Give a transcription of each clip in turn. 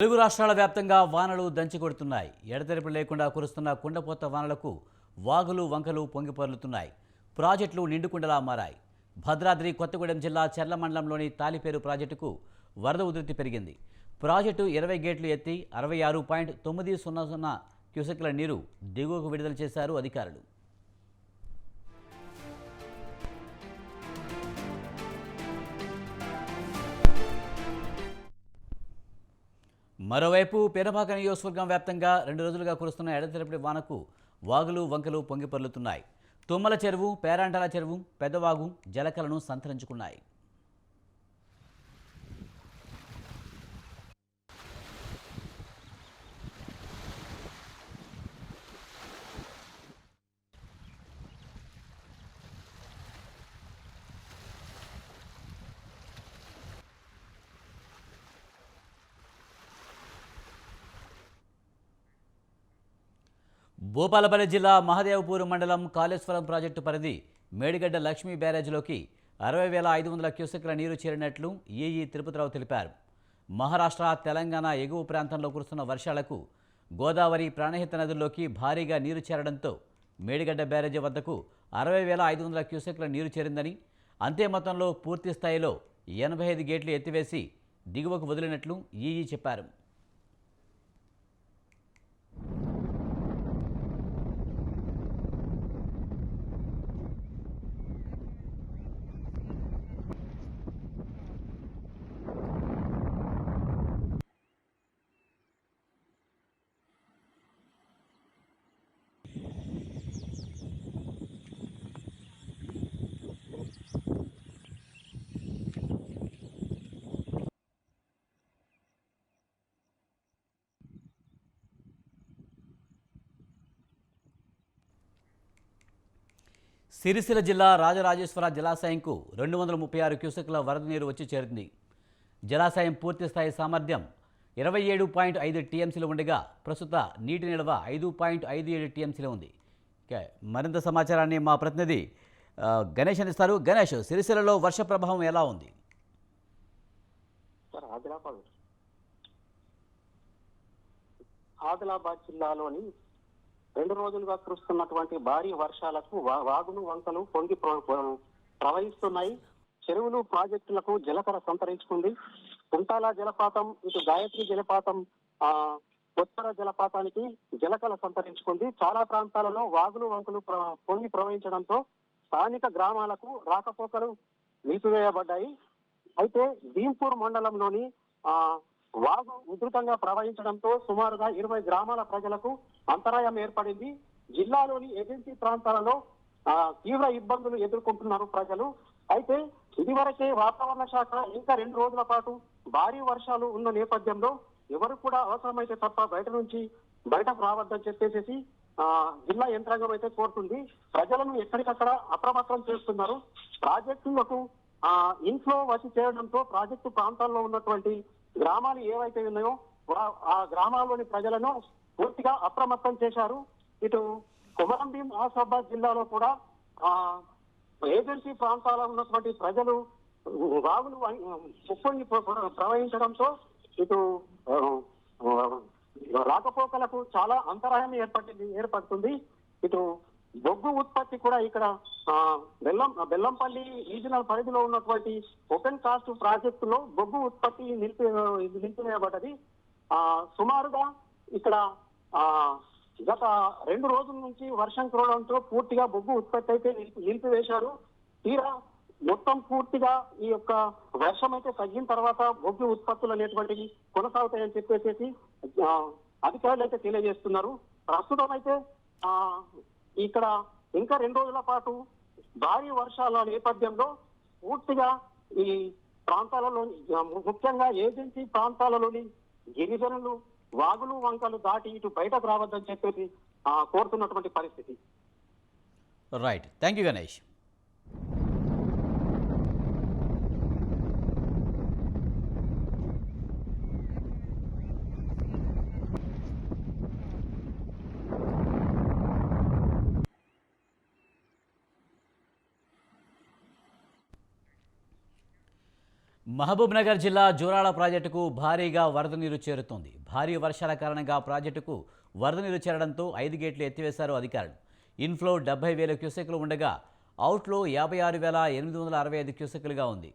తెలుగు రాష్ట్రాల వ్యాప్తంగా వానలు దంచి కొడుతున్నాయి ఎడతెరిపి లేకుండా కురుస్తున్న కుండపోత వానలకు వాగులు వంకలు పొంగిపొర్లుతున్నాయి ప్రాజెక్టులు నిండుకుండలా మారాయి. భద్రాద్రి కొత్తగూడెం జిల్లా చెర్ల మండలంలోని తాలిపేరు ప్రాజెక్టుకు వరద ఉధృతి పెరిగింది. ప్రాజెక్టు ఇరవై గేట్లు ఎత్తి అరవై ఆరు పాయింట్ తొమ్మిది సున్నా సున్నా క్యూసెక్ల నీరు దిగువకు విడుదల చేశారు అధికారులు. మరోవైపు పేరపాక నియోజకవర్గం వ్యాప్తంగా రెండు రోజులుగా కురుస్తున్న ఎడతెరపటి వానకు వాగులు వంకలు పొంగిపర్లుతున్నాయి. తుమ్మల చెరువు పేరాంటాల చెరువు పెద్దవాగు జలకలను సంతరించుకున్నాయి. భూపాలపల్లి జిల్లా మహదేవపూర్ మండలం కాళేశ్వరం ప్రాజెక్టు పరిధి మేడిగడ్డ లక్ష్మీ బ్యారేజ్లోకి అరవై వేల ఐదు వందల క్యూసెక్ల నీరు చేరినట్లు ఈఈ తిరుపతిరావు తెలిపారు. మహారాష్ట్ర తెలంగాణ ఎగువ ప్రాంతంలో కురుస్తున్న వర్షాలకు గోదావరి ప్రాణహిత నదుల్లోకి భారీగా నీరు చేరడంతో మేడిగడ్డ బ్యారేజీ వద్దకు అరవై వేల ఐదు వందల క్యూసెక్ల నీరు చేరిందని అంతే మొత్తంలో పూర్తి స్థాయిలో ఎనభై ఐదు గేట్లు ఎత్తివేసి దిగువకు వదిలినట్లు ఈఈ చెప్పారు. సిరిసిల్ల జిల్లా రాజరాజేశ్వర జలాశయంకు రెండు వందల ముప్పై ఆరు క్యూసెక్ల వరద నీరు వచ్చి చేరింది. జలాశయం పూర్తి స్థాయి సామర్థ్యం ఇరవై ఏడు పాయింట్ ఐదు టీఎంసీలు ఉండగా ప్రస్తుత నీటి నిల్వ ఐదు పాయింట్ ఐదు ఏడు టీఎంసీలు ఉంది. మరింత సమాచారాన్ని మా ప్రతినిధి గణేష్ అందిస్తారు. గణేష్ సిరిసిల్లలో వర్ష ప్రభావం ఎలా ఉంది? సార్ ఆదిలాబాద్. ఆదిలాబాద్ జిల్లాలోని రెండు రోజులుగా కురుస్తున్నటువంటి భారీ వర్షాలకు వా- వాగులు వంకలు పొంగి ప్ర- ప్రవహిస్తున్నాయి. చెరువులు ప్రాజెక్టులకు జలకర సంతరించుకుంది. కుంటాల జలపాతం ఇటు గాయత్రి జలపాతం ఆ ఉత్తర జలపాతానికి జలకల సంతరించుకుంది. చాలా ప్రాంతాలలో వాగులు వంకలు పొంగి ప్రవహించడంతో స్థానిక గ్రామాలకు రాకపోకలు నిలిపివేయబడ్డాయి. అయితే భీంపూర్ మండలంలోని ఆ వాగు ఉధృతంగా ప్రవహించడంతో సుమారుగా ఇరవై గ్రామాల ప్రజలకు అంతరాయం ఏర్పడింది. జిల్లాలోని ఏజెన్సీ ప్రాంతాలలో తీవ్ర ఇబ్బందులు ఎదుర్కొంటున్నారు ప్రజలు. అయితే ఇదివరకే వాతావరణ శాఖ ఇంకా రెండు రోజుల పాటు భారీ వర్షాలు ఉన్న నేపథ్యంలో ఎవరు కూడా అవసరమైతే తప్ప బయట నుంచి బయటకు రావద్దని చెప్పేసి జిల్లా యంత్రాంగం అయితే కోరుతుంది. ప్రజలను ఎక్కడికక్కడ అప్రమత్తం చేస్తున్నారు. ప్రాజెక్టులకు ఇన్ఫ్లో వచ్చి చేయడంతో ప్రాజెక్టు ప్రాంతాల్లో ఉన్నటువంటి గ్రామాలు ఏవైతే ఉన్నాయో ఆ గ్రామాల్లోని ప్రజలను పూర్తిగా అప్రమత్తం చేశారు. ఇటు కొమరంభీం ఆసాబాద్ జిల్లాలో కూడా ఆ ఏజెన్సీ ప్రాంతాల్లో ఉన్నటువంటి ప్రజలు వాగులు ఉప్పొంగి ప్రవహించడంతో ఇటు రాకపోకలకు చాలా అంతరాయం ఏర్పడింది ఏర్పడుతుంది. ఇటు బొగ్గు ఉత్పత్తి కూడా ఇక్కడ బెల్లం బెల్లంపల్లి రీజనల్ పరిధిలో ఉన్నటువంటి ఓపెన్ కాస్ట్ ప్రాజెక్టులో బొగ్గు ఉత్పత్తి నిలిపి ఇది నిలిపివేయబడ్డది. ఆ సుమారుగా ఇక్కడ ఆ గత రెండు రోజుల నుంచి వర్షం కురవడంతో పూర్తిగా బొగ్గు ఉత్పత్తి అయితే నిలిపి నిలిపివేశారు. తీరా మొత్తం పూర్తిగా ఈ యొక్క వర్షం అయితే తగ్గిన తర్వాత బొగ్గు ఉత్పత్తులు అనేటువంటివి కొనసాగుతాయని చెప్పేసి అధికారులు అయితే తెలియజేస్తున్నారు. ప్రస్తుతం అయితే ఆ ఇక్కడ ఇంకా రెండు రోజుల పాటు భారీ వర్షాల నేపథ్యంలో పూర్తిగా ఈ ప్రాంతాలలోని ముఖ్యంగా ఏజెన్సీ ప్రాంతాలలోని గిరిజనులు వాగులు వంకలు దాటి ఇటు బయటకు రావద్దని చెప్పేసి కోరుతున్నటువంటి పరిస్థితి. Right thank you Ganesh Mahabub Nagar జిల్లా జూరాల ప్రాజెక్టుకు భారీగా వరద నీరు చేరుతోంది. భారీ వర్షాల కారణంగా ప్రాజెక్టుకు వరద నీరు చేరడంతో ఐదు గేట్లు ఎత్తివేశారు అధికారులు. ఇన్ఫ్లో డెబ్బై వేల క్యూసెక్లు ఉండగా అవుట్లో యాభై ఆరు వేల ఎనిమిది వందల అరవై ఐదు క్యూసెక్లుగా ఉంది.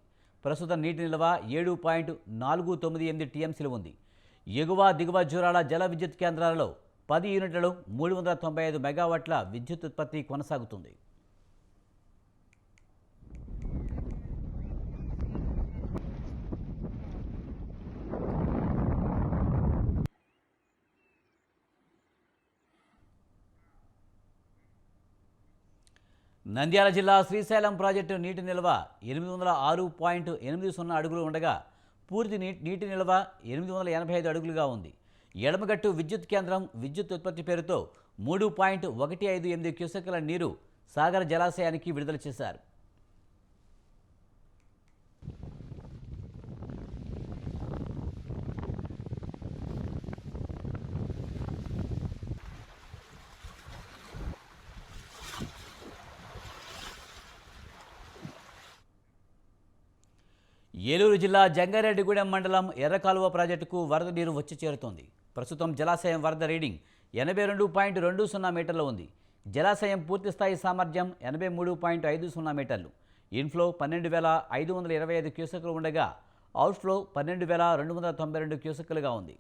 ప్రస్తుతం నీటి నిల్వ ఏడు పాయింట్ నాలుగు తొమ్మిది ఎనిమిది టీఎంసీలు ఉంది. ఎగువ దిగువ జూరాల జల విద్యుత్ కేంద్రాలలో పది యూనిట్లలో మూడు వందల తొంభై ఐదు మెగావాట్ల విద్యుత్ ఉత్పత్తి కొనసాగుతుంది. నంద్యాల జిల్లా శ్రీశైలం ప్రాజెక్టు నీటి నిల్వ ఎనిమిది వందల ఆరు పాయింట్ ఎనిమిది సున్నా అడుగులు ఉండగా పూర్తి నీటి నిల్వ ఎనిమిది వందల ఎనభై ఐదు అడుగులుగా ఉంది. ఎడమగట్టు విద్యుత్ కేంద్రం విద్యుత్ ఉత్పత్తి పేరుతో మూడు పాయింట్ ఒకటి ఐదు ఎనిమిది క్యూసెక్ల నీరు సాగర జలాశయానికి విడుదల చేశారు. ఏలూరు జిల్లా జంగారెడ్డిగూడెం మండలం ఎర్రకాలువ ప్రాజెక్టుకు వరద నీరు వచ్చి చేరుతోంది. ప్రస్తుతం జలాశయం వరద రీడింగ్ ఎనభై రెండు పాయింట్ రెండు సున్నా మీటర్లు ఉంది. జలాశయం పూర్తిస్థాయి సామర్థ్యం ఎనభై మూడు పాయింట్ ఐదు సున్నా మీటర్లు. ఇన్ఫ్లో పన్నెండు వేల ఐదు వందల ఇరవై ఐదు క్యూసెక్లు ఉండగా అవుట్ఫ్లో పన్నెండు వేల రెండు వందల తొంభై రెండు క్యూసెక్లుగా ఉంది.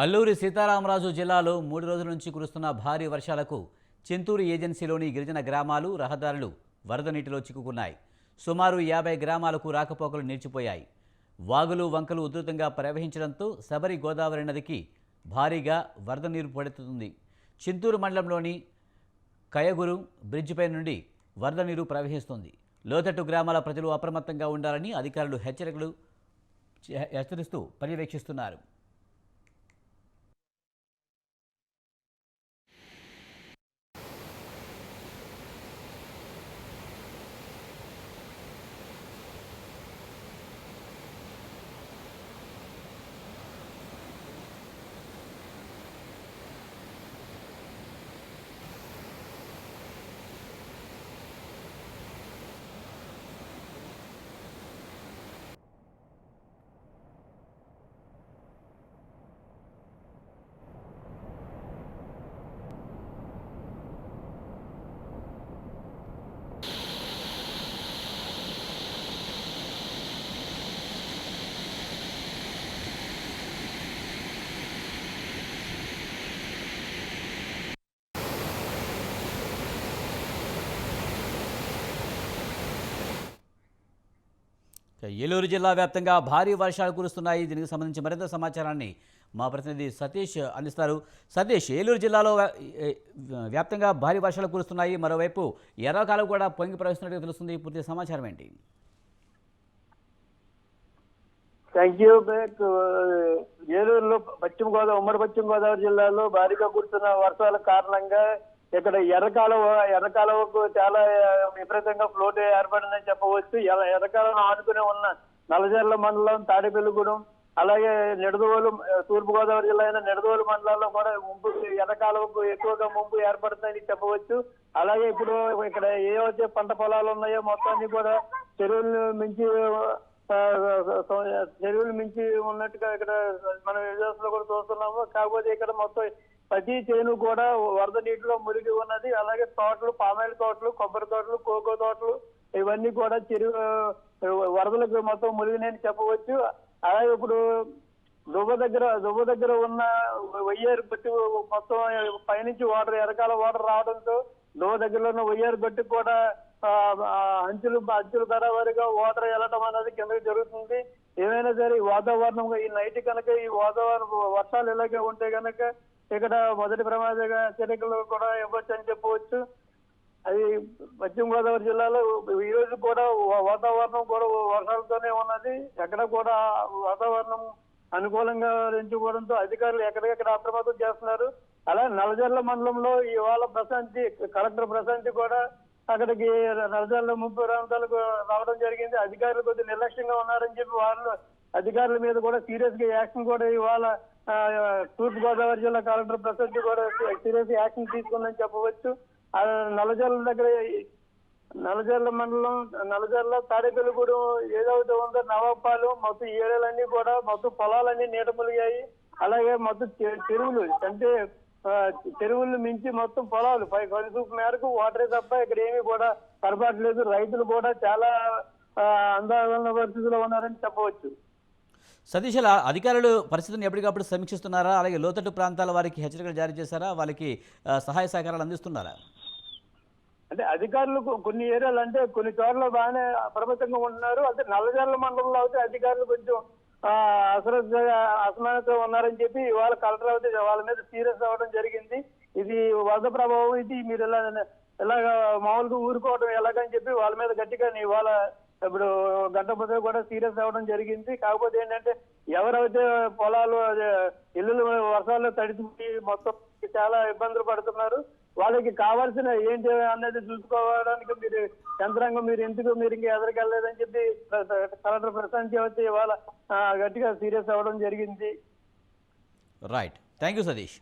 అల్లూరి సీతారామరాజు జిల్లాలో మూడు రోజుల నుంచి కురుస్తున్న భారీ వర్షాలకు చింతూరు ఏజెన్సీలోని గిరిజన గ్రామాలు రహదారులు వరద నీటిలో చిక్కుకున్నాయి. సుమారు యాభై గ్రామాలకు రాకపోకలు నిలిచిపోయాయి. వాగులు వంకలు ఉధృతంగా ప్రవహించడంతో శబరి గోదావరి నదికి భారీగా వరద నీరు పడుతుంది. చింతూరు మండలంలోని కయగురు బ్రిడ్జిపై నుండి వరద నీరు ప్రవహిస్తుంది. లోతట్టు గ్రామాల ప్రజలు అప్రమత్తంగా ఉండాలని అధికారులు హెచ్చరికలు హెచ్చరిస్తూ పర్యవేక్షిస్తున్నారు. ఏలూరు జిల్లా వ్యాప్తంగా భారీ వర్షాలు కురుస్తున్నాయి. దీనికి సంబంధించి మరింత సమాచారాన్ని మా ప్రతినిధి సతీష్ అందిస్తారు. సతీష్ ఏలూరు జిల్లాలో వ్యా- వ్యాప్తంగా భారీ వర్షాలు కురుస్తున్నాయి. మరోవైపు ఎర్రకాలం కూడా పొంగి ప్రవహిస్తున్నట్టుగా తెలుస్తుంది. పూర్తి సమాచారం ఏంటి? థ్యాంక్ యూ బ్యాక్ ఏలూరులో పశ్చిమ గోదావరి ఉమ్మడి పశ్చిమ గోదావరి జిల్లాలో భారీగా కురుస్తున్న వర్షాల కారణంగా ఇక్కడ ఎర్రకాలువ ఎర్రకాలువకు చాలా విపరీతంగా ఫ్లోట్ ఏర్పడిందని చెప్పవచ్చు. ఎర్ర- ఎర్రకాలువను ఆనుకుని ఉన్న నలజర్ల మండలం తాడేపల్లిగూడెం అలాగే నిడదవోలు తూర్పుగోదావరి జిల్లా అయిన నిడదవోలు మండలాల్లో కూడా ముంపు ఎర్రకాలువకు ఎక్కువగా ముంపు ఏర్పడుతుందని చెప్పవచ్చు. అలాగే ఇప్పుడు ఇక్కడ ఏవైతే పంట పొలాలు ఉన్నాయో మొత్తాన్ని కూడా చెరువులు మించి చెరువులు మించి ఉన్నట్టుగా ఇక్కడ మనం విజయవాడలో కూడా చూస్తున్నాము. కాకపోతే ఇక్కడ మొత్తం ప్రతి చేను కూడా వరద నీటిలో మునిగి ఉన్నది. అలాగే తోటలు పామాయిల తోటలు కొబ్బరి తోటలు కోకో తోటలు ఇవన్నీ కూడా చెరువు వరదలకు మొత్తం మునిగినాయని చెప్పవచ్చు. అలాగే ఇప్పుడు దుబ్బ దగ్గర దుబ్బ దగ్గర ఉన్న వయ్యారు గట్టు మొత్తం పైనుంచి వాటర్ ఎరకాల వాటర్ రావడంతో దుబ్బ దగ్గరలో ఉన్న వయ్యారు గట్టు కూడా అంచులు అంచులు ధర బరాబరిగా వాటర్ వెళ్ళటం అనేది కిందకి జరుగుతుంది. ఏమైనా సరే ఈ వాతావరణం ఈ నైట్ కనుక ఈ వాతావరణం వర్షాలు ఇలాగే ఉంటే కనుక ఇక్కడ మొదటి ప్రమాద హెచ్చరికలు కూడా ఇవ్వచ్చు అని చెప్పవచ్చు. అది పశ్చిమ గోదావరి జిల్లాలో ఈ రోజు కూడా వా- వాతావరణం కూడా వర్షాలతోనే ఉన్నది. ఎక్కడ కూడా వాతావరణం అనుకూలంగా ఎంచుకోవడంతో అధికారులు ఎక్కడికెక్కడ అప్రమత్తం చేస్తున్నారు. అలా నలజర్ల మండలంలో ఇవాళ ప్రశాంతి కలెక్టర్ ప్రశాంతి కూడా అక్కడికి నరసాల ముప్పై ప్రాంతాలకు రావడం జరిగింది. అధికారులు కొద్దిగా నిర్లక్ష్యంగా ఉన్నారని చెప్పి వాళ్ళు అధికారుల మీద కూడా సీరియస్గా యాక్షన్ కూడా ఇవాళ తూర్పు గోదావరి జిల్లా కలెక్టర్ ప్రశాంతి కూడా సీరియస్ యాక్షన్ తీసుకుందని చెప్పవచ్చు. ఆ దగ్గర నల్లజర్ల మండలం నల్లజర్ల తాడేపల్లిగూడెం ఏదైతే ఉందో నవాపాలు మొత్తం ఈ ఏరియాలన్నీ కూడా మొత్తం పొలాలన్నీ నీట మునిగాయి. అలాగే మొత్తం చెరువులు అంటే చెరువులు మించి మొత్తం పొలాలు. పై కలుసూపు మేరకు వాటరే తప్ప ఇక్కడ ఏమీ కూడా కనపడలేదు రైతులు కూడా చాలా ఆ, అందాల పరిస్థితిలో ఉన్నారని చెప్పవచ్చు. సతీష్ అధికారులు పరిస్థితిని ఎప్పటికప్పుడు సమీక్షిస్తున్నారా? అలాగే లోతట్టు ప్రాంతాల వారికి హెచ్చరికలు జారీ చేశారా? వాళ్ళకి సహాయ సహకారాలు అందిస్తున్నారా? అంటే అధికారులు కొన్ని ఏరియాలు అంటే కొన్ని చోట్ల బాగానే అప్రమత్తంగా ఉంటున్నారు. అంటే నల్లజర్ల మండలంలో అయితే అధికారులు కొంచెం ఆ, అసమానత ఉన్నారని చెప్పి ఇవాళ కలెక్టర్ అయితే వాళ్ళ మీద సీరియస్ అవ్వడం జరిగింది. ఇది వరద ప్రభావం ఇది మీరు ఇలా ఇలాగ మామూలుగా ఊరుకోవడం ఎలాగని చెప్పి వాళ్ళ మీద గట్టిగా ఇవాళ ఇప్పుడు గంట కూడా సీరియస్ అవ్వడం జరిగింది. కాకపోతే ఏంటంటే ఎవరైతే పొలాలు ఇల్లులు వర్షాల్లో తడిచిపోయి మొత్తం చాలా ఇబ్బందులు పడుతున్నారు. వాళ్ళకి కావాల్సిన ఏంటి అనేది చూసుకోవడానికి మీరు యంత్రాంగం మీరు ఎందుకు మీరు ఇంకా ఎదరికెళ్ళలేదని చెప్పి కలెక్టర్ ప్రశాంత్ వచ్చి ఇవాళ గట్టిగా సీరియస్ అవ్వడం జరిగింది. Right thank you Satish